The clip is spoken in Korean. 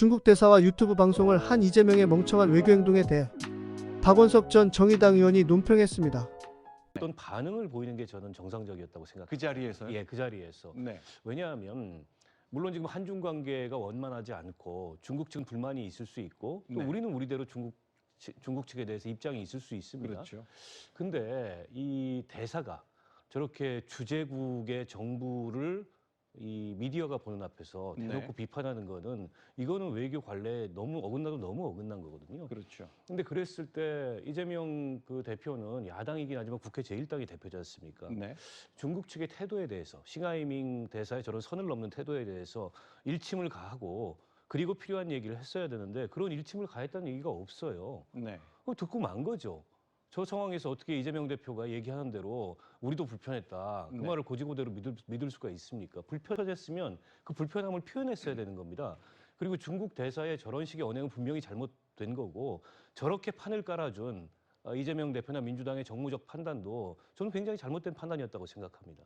중국 대사와 유튜브 방송을 한 이재명의 멍청한 외교 행동에 대해 박원석 전 정의당 의원이 논평했습니다. 어떤 반응을 보이는 게 저는 정상적이었다고 생각해요. 그 자리에서요? 예, 그 자리에서. 네. 왜냐하면 물론 지금 한중 관계가 원만하지 않고 중국 측은 불만이 있을 수 있고 또 네. 우리는 우리대로 중국 측- 중국 측에 대해서 입장이 있을 수 있습니다. 그렇죠. 근데 이 대사가 저렇게 주재국의 정부를 이 미디어가 보는 앞에서 네. 대놓고 비판하는 거는 이거는 외교 관례에 너무 어긋나도 너무 어긋난 거거든요. 그렇죠. 근데 그랬을 때 이재명 그 대표는 야당이긴 하지만 국회 제1당의 대표지 않습니까? 네. 중국 측의 태도에 대해서 싱하이밍 대사의 저런 선을 넘는 태도에 대해서 일침을 가하고 그리고 필요한 얘기를 했어야 되는데 그런 일침을 가했다는 얘기가 없어요. 네. 듣고 만 거죠. 저 상황에서 어떻게 이재명 대표가 얘기하는 대로 우리도 불편했다. 그 네. 말을 고지고대로 믿을, 믿을 수가 있습니까? 불편했으면 그 불편함을 표현했어야 되는 겁니다. 그리고 중국 대사의 저런 식의 언행은 분명히 잘못된 거고 저렇게 판을 깔아준 어, 이재명 대표나 민주당의 정무적 판단도 저는 굉장히 잘못된 판단이었다고 생각합니다.